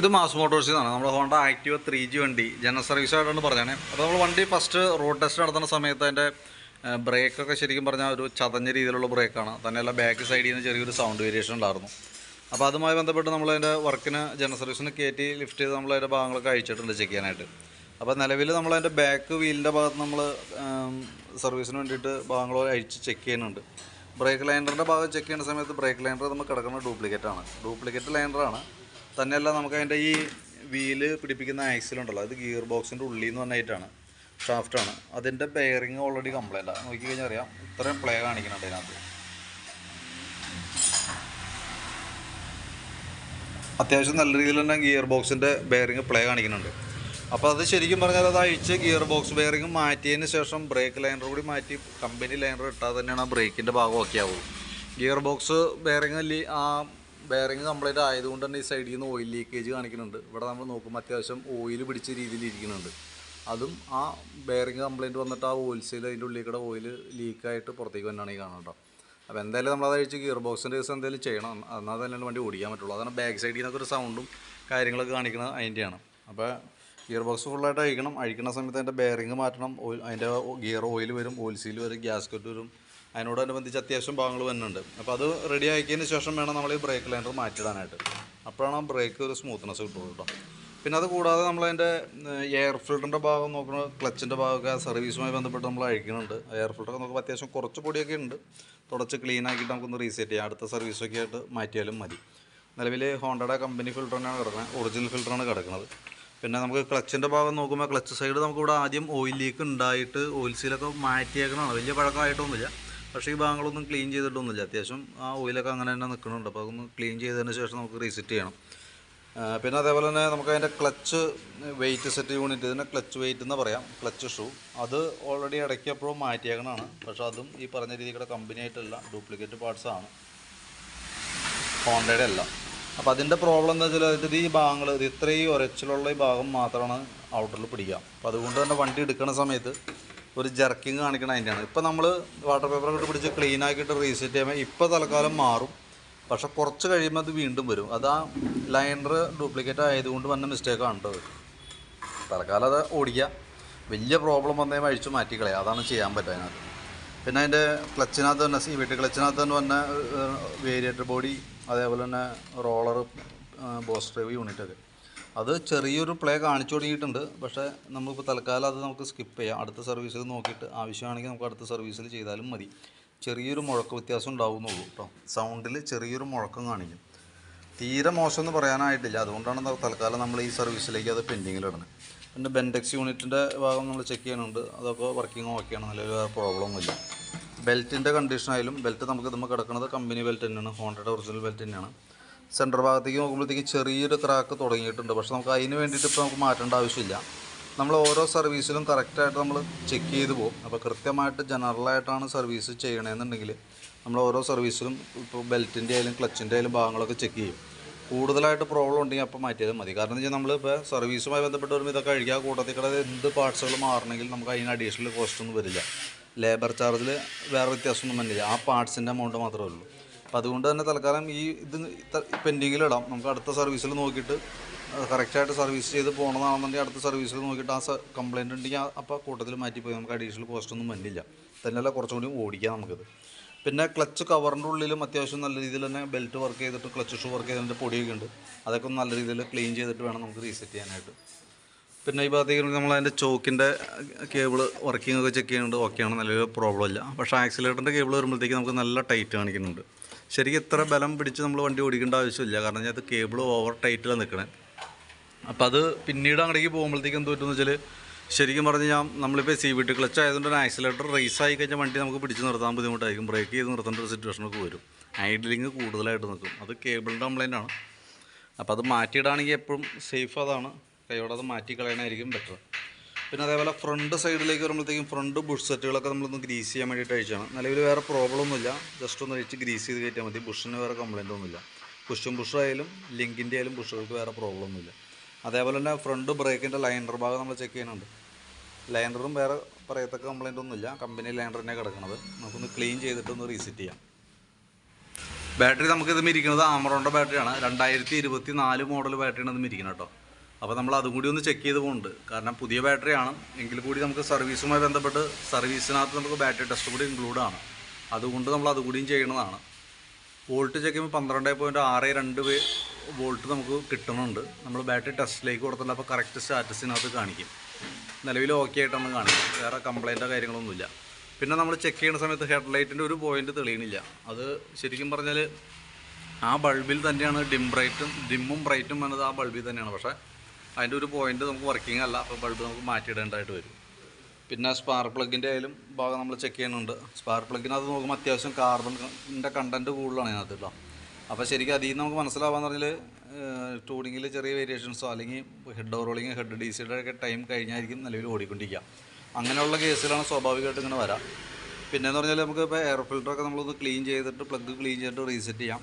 ഇത് മാസ് മോട്ടോഴ്സിൽ നിന്നാണ് നമ്മുടെ ഹോണ്ട ആക്റ്റീവ് ത്രീ ജി വണ്ടി ജനറൽ സർവീസ് ആയിട്ടാണ് പറഞ്ഞത്. അപ്പോൾ നമ്മൾ വണ്ടി ഫസ്റ്റ് റോഡ് ടെസ്റ്റ് നടത്തുന്ന സമയത്ത് അതിന്റെ ബ്രേക്കൊക്കെ ശരിക്കും പറഞ്ഞാൽ ഒരു ചതഞ്ഞ രീതിയിലുള്ള ബ്രേക്കാണ് തന്നെയല്ല ബാക്ക് സൈഡിൽ നിന്ന് ചെറിയൊരു സൗണ്ട് വേരിയേഷൻ ഉണ്ടായിരുന്നു. അപ്പോൾ അതുമായി ബന്ധപ്പെട്ട് നമ്മൾ അതിന്റെ വർക്കിന് ജനറൽ സർവീസിന് കയറ്റി ലിഫ്റ്റ് ചെയ്ത് നമ്മൾ അതിന്റെ ഭാഗങ്ങളൊക്കെ അയച്ചിട്ടുണ്ട് ചെക്ക് ചെയ്യാനായിട്ട്. അപ്പോൾ നിലവിൽ നമ്മൾ അതിന്റെ ബാക്ക് വീലിന്റെ ഭാഗത്ത് നമ്മൾ സർവീസിന് വേണ്ടിയിട്ട് ഭാഗങ്ങൾ അഴിച്ച് ചെക്ക് ചെയ്യുന്നുണ്ട്. ബ്രേക്ക് ലൈനറിന്റെ ഭാഗം ചെക്ക് ചെയ്യുന്ന സമയത്ത് ബ്രേക്ക് ലൈനർ നമ്മൾ കിടക്കുന്ന ഡ്യൂപ്ലിക്കേറ്റ് ആണ്. ഡ്യൂപ്ലിക്കേറ്റ് ലൈനറാണ് തന്നെയല്ല നമുക്ക് അതിന്റെ ഈ വീൽ പിടിപ്പിക്കുന്ന ആക്സിൽ ഉണ്ടല്ലോ അത് ഗിയർ ബോക്സിന്റെ ഉള്ളിൽ നിന്ന് വന്നായിട്ടാണ് ഷാഫ്റ്റാണ് അതിന്റെ ബെയറിങ് ഓൾറെഡി കംപ്ലൈന്റ് ആണ് നോക്കി കഴിഞ്ഞാൽ അറിയാം ഇത്രയും പ്ലേ കാണിക്കുന്നുണ്ട് അതിനകത്ത്. അത്യാവശ്യം നല്ല രീതിയിൽ തന്നെ ഗിയർ ബോക്സിന്റെ ബെയറിങ് പ്ലേ കാണിക്കുന്നുണ്ട്. അപ്പോൾ അത് ശരിക്കും പറഞ്ഞാൽ അത് അഴിച്ച് ഗിയർ ബോക്സ് ബെയറിങ് മാറ്റിയതിന് ശേഷം ബ്രേക്ക് ലൈനർ കൂടി മാറ്റി കമ്പനി ലൈനർ ഇട്ടാൽ തന്നെയാണ് ആ ബ്രേക്കിന്റെ ഭാഗം ഓക്കെ ആവുള്ളൂ. ഗിയർ ബോക്സ് ബെയറിങ് ആ ബെയറിങ് കംപ്ലൈന്റ് ആയതുകൊണ്ട് തന്നെ ഈ സൈഡിൽ നിന്ന് ഓയിൽ ലീക്കേജ് കാണിക്കുന്നുണ്ട്. ഇവിടെ നമ്മൾ നോക്കുമ്പോൾ അത്യാവശ്യം ഓയിൽ പിടിച്ച രീതിയിൽ ഇരിക്കുന്നുണ്ട്. അതും ആ ബെയറിങ് കംപ്ലൈന്റ് വന്നിട്ട് ആ ഓയിൽ സെയിൽ അതിന്റെ ഉള്ളിൽ കൂടെ ഓയിൽ ലീക്കായിട്ട് പുറത്തേക്ക് വന്നാണ് ഈ കാണുന്നത് അപ്പോൾ എന്തായാലും നമ്മളത് കഴിച്ച് ഗിയർ ബോക്സിന്റെ ദിവസം എന്തെങ്കിലും ചെയ്യണം. എന്നാൽ തന്നെ വണ്ടി ഓടിക്കാൻ പറ്റുള്ളൂ. അതാണ് ബാക്ക് സൈഡിൽ നിന്നൊക്കെ ഒരു സൗണ്ടും കാര്യങ്ങളൊക്കെ കാണിക്കുന്നത് അതിന്റെയാണ് അപ്പോൾ ഗിയർ ബോക്സ് ഫുള്ളായിട്ട് അഴിക്കണം. അഴിക്കുന്ന സമയത്ത് അതിന്റെ ബെയറിങ് മാറ്റണം. അതിന്റെ ഗിയർ ഓയിൽ വരും ഓയിൽ സീൽ വരും ഗ്യാസ്കറ്റ് വരും. അതിനോടനുബന്ധിച്ച് അത്യാവശ്യം ഭാഗങ്ങൾ വരുന്നുണ്ട് അപ്പോൾ അത് റെഡി ആക്കിയതിന് ശേഷം വേണം നമ്മൾ ഈ ബ്രേക്ക് ലൈനർ മാറ്റിടാനായിട്ട്. അപ്പോഴാണ് ആ ബ്രേക്ക് ഒരു സ്മൂത്ത്നെസ് കിട്ടുള്ളൂ കേട്ടോ. പിന്നെ അത് കൂടാതെ നമ്മളതിന്റെ എയർ ഫിൽറ്ററിന്റെ ഭാഗം നോക്കുന്നത് ക്ലച്ചിന്റെ ഭാഗമൊക്കെ സർവീസുമായി ബന്ധപ്പെട്ട് നമ്മൾ അഴിക്കുന്നുണ്ട്. എയർ ഫിൽറ്ററൊക്കെ നോക്കുമ്പോൾ അത്യാവശ്യം കുറച്ച് പൊടിയൊക്കെ ഉണ്ട്. തുടച്ച് ക്ലീൻ ആക്കിയിട്ട് നമുക്കൊന്ന് റീസെറ്റ് ചെയ്യാം. അടുത്ത സർവീസൊക്കെ ആയിട്ട് മാറ്റിയാലും മതി. നിലവിൽ ഹോണ്ടയുടെ കമ്പനി ഫിൽറ്റർ തന്നെയാണ് കിടക്കുന്നത്. ഒറിജിനൽ ഫിൽറ്ററാണ് കിടക്കുന്നത്. പിന്നെ നമുക്ക് ക്ലച്ചിന്റെ ഭാഗം നോക്കുമ്പോൾ ക്ലച്ച് സൈഡ് നമുക്കിവിടെ ആദ്യം ഓയിൽ ലീക്ക് ഉണ്ടായിട്ട് ഓയിൽ സീലൊക്കെ മാറ്റിയേക്കണതാണ്. വലിയ പഴക്കമായിട്ടൊന്നുമില്ല. പക്ഷേ ഈ ഭാഗങ്ങളൊന്നും ക്ലീൻ ചെയ്തിട്ടൊന്നുമില്ല. അത്യാവശ്യം ആ ഓയിലൊക്കെ അങ്ങനെ തന്നെ നിൽക്കുന്നുണ്ട്. അപ്പോൾ അതൊന്ന് ക്ലീൻ ചെയ്തതിന് ശേഷം നമുക്ക് റീസെറ്റ് ചെയ്യണം. പിന്നെ അതേപോലെ തന്നെ നമുക്ക് അതിന്റെ ക്ലച്ച് വെയിറ്റ് സെറ്റ് യൂണിറ്റ് ഇതിനെ ക്ലച്ച് വെയിറ്റ് എന്ന് പറയാം. ക്ലച്ച് ഷൂ അത് ഓൾറെഡി ഇടയ്ക്കപ്പോഴും മാറ്റിയേക്കണതാണ്. പക്ഷേ അതും ഈ പറഞ്ഞ രീതിയുടെ കമ്പനി ആയിട്ടല്ല. ഡ്യൂപ്ലിക്കേറ്റ് പാർട്സാണ് ഹോണ്ടയുടെ അല്ല. അപ്പോൾ അതിന്റെ പ്രോബ്ലം എന്താ വെച്ചാൽ അതിന്റെ ഈ ഭാഗങ്ങൾ ഇത് ഇത്രയും ഒരച്ചിലുള്ള ഈ ഭാഗം മാത്രമാണ് ഔട്ടറിൽ പിടിക്കുക. അപ്പോൾ അതുകൊണ്ട് തന്നെ വണ്ടി എടുക്കുന്ന സമയത്ത് ഒരു ജർക്കിങ് കാണിക്കണം അതിന്റെയാണ് ഇപ്പോൾ നമ്മൾ വാട്ടർ പേപ്പർ ഇട്ട് പിടിച്ച് ക്ലീൻ ആക്കിയിട്ട് റീസെറ്റ് ചെയ്യുമ്പോൾ ഇപ്പോൾ തൽക്കാലം മാറും. പക്ഷെ കുറച്ച് കഴിയുമ്പോൾ അത് വീണ്ടും വരും. അത് ആ ലൈനർ ഡ്യൂപ്ലിക്കേറ്റ് ആയതുകൊണ്ട് വന്ന മിസ്റ്റേക്കാണ് കേട്ടോ. തൽക്കാലം അത് ഓടിക്കുക. വലിയ പ്രോബ്ലം വന്നേ അഴിച്ചു മാറ്റിക്കളയാം അതാണ് ചെയ്യാൻ പറ്റുക അതിനകത്ത്. പിന്നെ അതിന്റെ ക്ലച്ചിനകത്ത് തന്നെ സി വീട്ടിൽ ക്ലച്ചിനകത്ത് തന്നെ വന്ന വേരിയേറ്റർ ബോഡി അതേപോലെ തന്നെ റോളർ ബോസ്റ്റർ യൂണിറ്റൊക്കെ അത് ചെറിയൊരു പ്ലേ കാണിച്ചു തുടങ്ങിയിട്ടുണ്ട്. പക്ഷേ നമ്മളിപ്പോൾ തൽക്കാലം അത് നമുക്ക് സ്കിപ്പ് ചെയ്യാം. അടുത്ത സർവീസിൽ നോക്കിയിട്ട് ആവശ്യമാണെങ്കിൽ നമുക്ക് അടുത്ത സർവീസിൽ ചെയ്താലും മതി. ചെറിയൊരു മുഴക്ക വ്യത്യാസം ഉണ്ടാവുന്നുള്ളൂ കേട്ടോ സൗണ്ടിൽ ചെറിയൊരു മുഴക്കം കാണിക്കും. തീരെ മോശം എന്ന് പറയാനായിട്ടില്ല. അതുകൊണ്ടാണ് തൽക്കാലം നമ്മൾ ഈ സർവീസിലേക്ക് അത് പെൻഡിങ്ങിലിടുന്നത് പിന്നെ ബെൻഡെക്സ് യൂണിറ്റിന്റെ ഭാഗം നമ്മൾ ചെക്ക് ചെയ്യുന്നുണ്ട്. അതൊക്കെ വർക്കിംഗ് ഓക്കെയാണ് നല്ലൊരു പ്രോബ്ലം ഒന്നുമില്ല. ബെൽറ്റിന്റെ കണ്ടീഷനായാലും ബെൽറ്റ് നമുക്ക് നമ്മൾ കിടക്കുന്നത് കമ്പനി ബെൽറ്റ് തന്നെയാണ്. ഹോണ്ടയുടെ ഒറിജിനൽ ബെൽറ്റ് തന്നെയാണ്. സെന്റർ ഭാഗത്തേക്ക് നോക്കുമ്പോഴത്തേക്ക് ചെറിയൊരു ക്രാക്ക് തുടങ്ങിയിട്ടുണ്ട്. പക്ഷെ നമുക്ക് അതിന് വേണ്ടിയിട്ട് ഇപ്പോൾ നമുക്ക് മാറ്റേണ്ട ആവശ്യമില്ല. നമ്മൾ ഓരോ സർവീസിലും കറക്റ്റായിട്ട് നമ്മൾ ചെക്ക് ചെയ്ത് പോകും. അപ്പോൾ കൃത്യമായിട്ട് ജനറലായിട്ടാണ് സർവീസ് ചെയ്യണമെന്നുണ്ടെങ്കിൽ നമ്മൾ ഓരോ സർവീസിലും ഇപ്പോൾ ബെൽറ്റിന്റെ ആയാലും ക്ലച്ചിന്റെ ആയാലും ഭാഗങ്ങളൊക്കെ ചെക്ക് ചെയ്യും. കൂടുതലായിട്ട് പ്രോബ്ലം ഉണ്ടെങ്കിൽ അപ്പോൾ മാറ്റിയാലും മതി. കാരണം എന്ന് വെച്ചാൽ നമ്മളിപ്പോൾ സർവീസുമായി ബന്ധപ്പെട്ട് വരുമ്പോൾ ഇതൊക്കെ അഴിക്കുക കൂട്ടത്തിൽ കൂടെ എന്ത് പാർട്സുകൾ മാറണമെങ്കിൽ നമുക്ക് അതിന് അഡീഷണൽ കോസ്റ്റൊന്നും വരില്ല. ലേബർ ചാർജിൽ വേറെ വ്യത്യാസമൊന്നും വന്നില്ല. ആ പാർട്സിന്റെ എമൗണ്ട് മാത്രമേ ഉള്ളൂ. അപ്പോൾ അതുകൊണ്ട് തന്നെ തൽക്കാലം ഈ ഇത് പെൻഡിങ്ങിലിടാം നമുക്ക് അടുത്ത സർവീസിൽ നോക്കിയിട്ട് കറക്റ്റായിട്ട് സർവീസ് ചെയ്ത് പോകണമെന്നാണെന്നുണ്ടെങ്കിൽ അടുത്ത സർവീസിൽ നോക്കിയിട്ട് ആ കംപ്ലയിന്റ് ഉണ്ടെങ്കിൽ അപ്പോൾ കൂട്ടത്തിൽ മാറ്റിപ്പോയി. നമുക്ക് അഡീഷണൽ കോസ്റ്റ് ഒന്നും വന്നില്ല തന്നെയല്ല കുറച്ചും കൂടി ഓടിക്കാം നമുക്കത്. പിന്നെ ക്ലച്ച് കവറിന്റെ ഉള്ളിലും അത്യാവശ്യം നല്ല രീതിയിൽ തന്നെ ബെൽറ്റ് വർക്ക് ചെയ്തിട്ട് ക്ലച്ച് ഷൂ വർക്ക് ചെയ്തതിന്റെ പൊടിയൊക്കെ ഉണ്ട്. അതൊക്കെ ഒന്ന് നല്ല രീതിയിൽ ക്ലീൻ ചെയ്തിട്ട് വേണം നമുക്ക് റീസെറ്റ് ചെയ്യാനായിട്ട്. പിന്നെ ഈ ഭാഗത്തേക്ക് നമ്മൾ അതിന്റെ ചോക്കിന്റെ കേബിൾ വർക്കിംഗ് ഒക്കെ ചെക്ക് ചെയ്യുന്നുണ്ട്. ഓക്കെയാണ് നല്ലൊരു പ്രോബ്ലം ഇല്ല. പക്ഷേ ആക്സിലേറ്ററിന്റെ കേബിൾ വരുമ്പോഴത്തേക്ക് നമുക്ക് നല്ല ടൈറ്റ് കാണിക്കുന്നുണ്ട്. ശരിക്കും ഇത്ര ബലം പിടിച്ച് നമ്മൾ വണ്ടി ഓടിക്കേണ്ട ആവശ്യമില്ല. കാരണം അത് കേബിൾ ഓവർ ടൈറ്റിലാണ് നിൽക്കണത് അപ്പോൾ അത് പിന്നീട് അങ്ങടേക്ക് പോകുമ്പോഴത്തേക്ക് എന്ത് പറ്റുമെന്ന് വെച്ചാൽ ശരിക്കും പറഞ്ഞു കഴിഞ്ഞാൽ നമ്മളിപ്പോൾ സി വി ടി ക്ലച്ച് ആയതുകൊണ്ട് തന്നെ ആക്സിലേറ്റർ റേസ് ആയി കഴിഞ്ഞാൽ വണ്ടി നമുക്ക് പിടിച്ച് നിർത്താൻ ബുദ്ധിമുട്ടായിരിക്കും. ബ്രേക്ക് ചെയ്ത് നിർത്തേണ്ട ഒരു സിറ്റുവേഷനൊക്കെ വരും. ഐഡലിങ് കൂടുതലായിട്ട് നിൽക്കും അത് കേബിളിന്റെ കംപ്ലൈന്റ് ആണ്. അപ്പോൾ അത് മാറ്റിയിടാണെങ്കിൽ എപ്പോഴും സേഫ് അതാണ്. കൈയോടെ അത് മാറ്റി കളയണമായിരിക്കും ബെറ്റർ പിന്നെ അതേപോലെ ഫ്രണ്ട് സൈഡിലേക്ക് വരുമ്പോഴത്തേക്കും ഫ്രണ്ട് ബുഷ് സെറ്റുകളൊക്കെ നമ്മളൊന്ന് ഗ്രീസ് ചെയ്യാൻ വേണ്ടിയിട്ട് അയച്ചാണ് നിലവിൽ വേറെ പ്രോബ്ലം ഒന്നുമില്ല. ജസ്റ്റ് ഒന്ന് അഴിച്ച് ഗ്രീസ് ചെയ്ത് കയറ്റിയാൽ മതി. ബുഷിന് വേറെ കംപ്ലൈന്റ് ഒന്നുമില്ല. പുഷും ബുഷ് ആയാലും ലിങ്കിന്റെ ആയാലും ബുഷുകൾക്ക് വേറെ പ്രോബ്ലം ഒന്നുമില്ല. അതേപോലെ തന്നെ ഫ്രണ്ട് ബ്രേക്കിന്റെ ലൈനർ ഭാഗം നമ്മൾ ചെക്ക് ചെയ്യുന്നുണ്ട്. ലൈനറും വേറെ പറയത്തക്ക കംപ്ലൈന്റ് ഒന്നുമില്ല. കമ്പനി ലൈനർ തന്നെ കിടക്കുന്നത് നമുക്കൊന്ന് ക്ലീൻ ചെയ്തിട്ടൊന്ന് റീസെറ്റ് ചെയ്യാം. ബാറ്ററി നമുക്ക് ഇത് ഇരിക്കുന്നത് ആമറോണിന്റെ ബാറ്ററിയാണ് രണ്ടായിരത്തി ഇരുപത്തി നാല് മോഡൽ ബാറ്ററിയാണ് ഇത് ഇരിക്കുന്നത് കേട്ടോ. അപ്പോൾ നമ്മൾ അതും കൂടി ഒന്ന് ചെക്ക് ചെയ്ത് പോകുന്നുണ്ട് കാരണം പുതിയ ബാറ്ററി ആണ്. എങ്കിൽ കൂടി നമുക്ക് സർവീസുമായി ബന്ധപ്പെട്ട് സർവീസിനകത്ത് നമുക്ക് ബാറ്ററി ടെസ്റ്റ് കൂടി ഇൻക്ലൂഡ് ആണ്. അതുകൊണ്ട് നമ്മൾ അതുകൂടിയും ചെയ്യണതാണ്. വോൾട്ട് ചെക്ക് ചെയ്യുമ്പോൾ പന്ത്രണ്ട് പോയിന്റ് ആറ് രണ്ട് വോൾട്ട് നമുക്ക് കിട്ടുന്നുണ്ട്. നമ്മൾ ബാറ്ററി ടെസ്റ്റിലേക്ക് കൊടുത്തില്ല അപ്പോൾ കറക്റ്റ് സ്റ്റാറ്റസിനകത്ത് കാണിക്കും. നിലവിൽ ഓക്കെ ആയിട്ടാണ് കാണിക്കും വേറെ കംപ്ലൈന്റോ കാര്യങ്ങളൊന്നുമില്ല പിന്നെ നമ്മൾ ചെക്ക് ചെയ്യുന്ന സമയത്ത് ഹെഡ് ഹെഡ്ലൈറ്റിന്റെ ഒരു പോയിന്റ് തെളിയണില്ല. അത് ശരിക്കും പറഞ്ഞാൽ ആ ബൾബിൽ തന്നെയാണ് ഡിം ബ്രൈറ്റും ഡിമ്മും ബ്രൈറ്റും വന്നത് ആ ബൾബിൽ തന്നെയാണ്. പക്ഷേ അതിന്റെ ഒരു പോയിന്റ് നമുക്ക് വർക്കിംഗ് അല്ല. അപ്പോൾ ബൾബ് നമുക്ക് മാറ്റിയിടേണ്ടതായിട്ട് വരും. പിന്നെ സ്പാർ പ്ലഗിന്റെ ആയാലും ഭാഗം നമ്മൾ ചെക്ക് ചെയ്യുന്നുണ്ട്. സ്പാർ സ്പാർക്ക് അത് നോക്കുമ്പോൾ അത്യാവശ്യം കാർബണിന്റെ കണ്ടന്റ് കൂടുതലാണ് അതിനകത്ത് കേട്ടോ അപ്പോൾ ശരിക്കും അതിൽ നിന്ന് നമുക്ക് മനസ്സിലാവാന്ന് പറഞ്ഞാൽ ട്യൂണിങ്ങിൽ ചെറിയ വേരിയേഷൻസോ അല്ലെങ്കിൽ ഹെഡ് റോളിങ് ഹെഡ് ഡി സിയുടെ ഒക്കെ ടൈം കഴിഞ്ഞായിരിക്കും നിലവിൽ ഓടിക്കൊണ്ടിരിക്കുക അങ്ങനെയുള്ള കേസിലാണ് സ്വാഭാവികമായിട്ട് ഇങ്ങനെ വരാം. പിന്നെയെന്ന് പറഞ്ഞാൽ നമുക്ക് ഇപ്പോൾ എയർ ഫിൽറ്ററൊക്കെ നമ്മളൊന്ന് ക്ലീൻ ചെയ്തിട്ട് പ്ലഗ് ക്ലീൻ ചെയ്തിട്ട് റീസെറ്റ് ചെയ്യാം.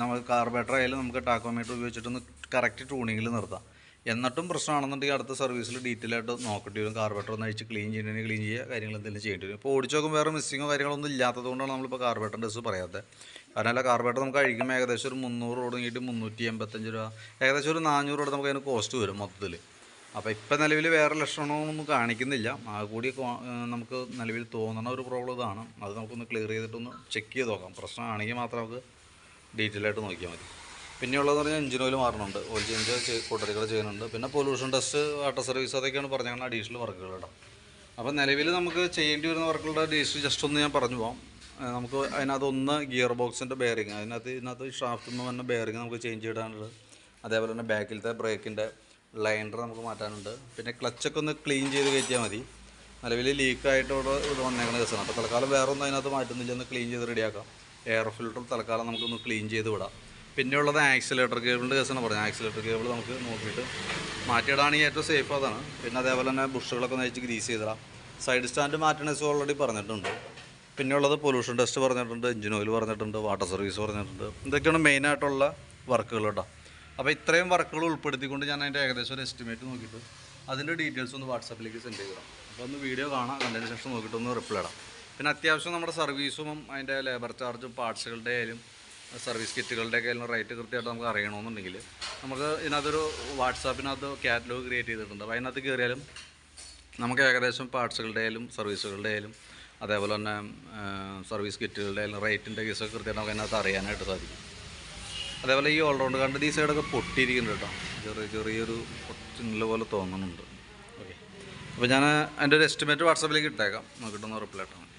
നമ്മൾ കാർബേറ്റർ ആയാലും നമുക്ക് ടാക്കോമീറ്റർ ഉപയോഗിച്ചിട്ടൊന്ന് കറക്റ്റ് ട്യൂണിങ്ങിൽ നിർത്താം. എന്നിട്ടും പ്രശ്നമാണെന്നുണ്ടെങ്കിൽ അടുത്ത സർവീസിൽ ഡീറ്റെയിൽ ആയിട്ട് നോക്കേണ്ടി വരും. കാർബേറ്റർ ഒന്ന് അഴിച്ച് ക്ലീൻ ചെയ്യണമെങ്കിൽ ക്ലീൻ ചെയ്യുക കാര്യങ്ങൾ എന്തെങ്കിലും ചെയ്യേണ്ടി വരും. ഇപ്പോൾ ഓടിച്ച് നോക്കുമ്പോൾ വേറെ മിസ്സിങ്ങോ കാര്യങ്ങളൊന്നും ഇല്ലാത്തത് കൊണ്ടാണ് നമ്മളിപ്പോൾ കാർബേറ്റർ ഡ്രസ്സ് പറയാത്തത്. കാരണം അല്ല കാർബേറ്റർ നമുക്ക് അഴിക്കുമ്പോൾ ഏകദേശം ഒരു മുന്നൂറ് തുടങ്ങിയിട്ട് മുന്നൂറ്റി എൺപത്തഞ്ച് രൂപ ഏകദേശം ഒരു നാനൂറ് രൂപ നമുക്ക് അതിന് കോസ്റ്റ് വരും മൊത്തത്തിൽ. അപ്പോൾ ഇപ്പം നിലവിൽ വേറെ ലക്ഷണമൊന്നും കാണിക്കുന്നില്ല. ആ കൂടി നമുക്ക് നിലവിൽ തോന്നുന്ന ഒരു പ്രോബ്ലം ഇതാണ്. അത് നമുക്കൊന്ന് ക്ലിയർ ചെയ്തിട്ടൊന്ന് ചെക്ക് ചെയ്ത് നോക്കാം. പ്രശ്നമാണെങ്കിൽ മാത്രം നമുക്ക് ഡീറ്റെയിൽ ആയിട്ട് നോക്കിയാൽ മതി. പിന്നെയുള്ളതെന്ന് പറഞ്ഞാൽ എഞ്ചിൻ ഓയിൽ മാറുന്നുണ്ട് ഓയിൽ ചേഞ്ച് കൂട്ടറികൾ ചെയ്യുന്നുണ്ട്. പിന്നെ പൊല്യൂഷൻ ടെസ്റ്റ് വാട്ടർ സർവീസ് അതൊക്കെയാണ് പറഞ്ഞാൽ അഡീഷണൽ വർക്കുകൾ കേട്ടോ. അപ്പോൾ നിലവിൽ നമുക്ക് ചെയ്യേണ്ടി വരുന്ന വർക്കുകളുടെ ഡീറ്റെയിൽ ജസ്റ്റ് ഒന്ന് ഞാൻ പറഞ്ഞു പോകാം നമുക്ക് അതിനകത്ത് ഒന്ന് ഗിയർ ബോക്സിന്റെ ബെയറിങ് അതിനകത്ത് ഇതിനകത്ത് ഷാഫ്റ്റിൽ നിന്ന് വന്ന ബെയറിങ് നമുക്ക് ചേഞ്ച് ചെയ്താനുണ്ട് അതേപോലെ തന്നെ ബാക്കിലത്തെ ബ്രേക്കിന്റെ ലൈൻഡർ നമുക്ക് മാറ്റാനുണ്ട്. പിന്നെ ക്ലച്ചൊക്കെ ഒന്ന് ക്ലീൻ ചെയ്ത് കയറ്റിയാൽ മതി. നിലവിൽ ലീക്കായിട്ട് ഇവിടെ ഇവിടെ വന്നേക്കണ കേസാണ് അപ്പോൾ തൽക്കാലം വേറെ ഒന്നും അതിനകത്ത് മാറ്റുന്നില്ല ഒന്ന് ക്ലീൻ ചെയ്ത് റെഡിയാക്കാം എയർ ഫിൽട്ടർ തൽക്കാലം നമുക്കൊന്ന് ക്ലീൻ ചെയ്ത് വിടാം. പിന്നെ ഉള്ളത് ആക്സിലേറ്റർ കേബിളിന്റെ കേസാണ് പറഞ്ഞത്. ആക്സിലേറ്റർ കേബിൾ നമുക്ക് നോക്കിയിട്ട് മാറ്റിയിടാണെങ്കിൽ ഏറ്റവും സേഫ് അതാണ്. പിന്നെ അതേപോലെ തന്നെ ബുഷുകളൊക്കെ നയിച്ച് ഗ്രീസ് ചെയ്തിടാം. സൈഡ് സ്റ്റാൻഡ് മാറ്റണേഴ്സ് ഓൾറെഡി പറഞ്ഞിട്ടുണ്ട്. പിന്നെ ഉള്ളത് പൊല്യൂഷൻ ടെസ്റ്റ് പറഞ്ഞിട്ടുണ്ട് എഞ്ചിൻ ഓയിൽ പറഞ്ഞിട്ടുണ്ട് വാട്ടർ സർവീസ് പറഞ്ഞിട്ടുണ്ട്. ഇതൊക്കെയാണ് മെയിനായിട്ടുള്ള വർക്കുകൾ കേട്ടോ. അപ്പോൾ ഇത്രയും വർക്കുകൾ ഉൾപ്പെടുത്തിക്കൊണ്ട് ഞാൻ അതിന്റെ ഏകദേശം ഒരു എസ്റ്റിമേറ്റ് നോക്കിയിട്ട് അതിന്റെ ഡീറ്റെയിൽസ് ഒന്ന് വാട്സാപ്പിലേക്ക് സെൻഡ് ചെയ്തിടാം. അപ്പോൾ ഒന്ന് വീഡിയോ കാണാം കണ്ടതിന് ശേഷം നോക്കിയിട്ട് ഒന്ന് റിപ്ലൈ ഇടാം. പിന്നെ അത്യാവശ്യം നമ്മുടെ സർവീസും അതിന്റെ ലേബർ ചാർജും പാർട്സുകളുടെ ആയാലും സർവീസ് കിറ്റുകളുടെ ഒക്കെ ആയാലും റേറ്റ് കൃത്യമായിട്ട് നമുക്ക് അറിയണമെന്നുണ്ടെങ്കിൽ നമുക്ക് ഇതിനകത്തൊരു വാട്സാപ്പിനകത്ത് കാറ്റലോഗ് ക്രിയേറ്റ് ചെയ്തിട്ടുണ്ട്. അപ്പോൾ അതിനകത്ത് കയറിയാലും നമുക്ക് ഏകദേശം പാർട്സുകളുടെ ആയാലും സർവീസുകളുടെ ആയാലും അതേപോലെ തന്നെ സർവീസ് കിറ്റുകളുടെ ആയാലും റേറ്റിന്റെ കേസൊക്കെ കൃത്യമായിട്ട് നമുക്ക് അതിനകത്ത് അറിയാനായിട്ട് സാധിക്കും. അതേപോലെ ഈ ഓൾറൗണ്ട് കണ്ട് ഈ സൈഡൊക്കെ പൊട്ടിയിരിക്കുന്നുണ്ട് കേട്ടോ. ചെറിയ ചെറിയൊരു ചിന്നല പോലെ തോന്നുന്നുണ്ട്. ഓക്കെ അപ്പോൾ ഞാൻ അതിന്റെ ഒരു എസ്റ്റിമേറ്റ് വാട്സാപ്പിലേക്ക് ഇട്ടേക്കാം. നോക്കിയിട്ടൊന്ന് റിപ്ലൈ ഇട്ടാൽ മതി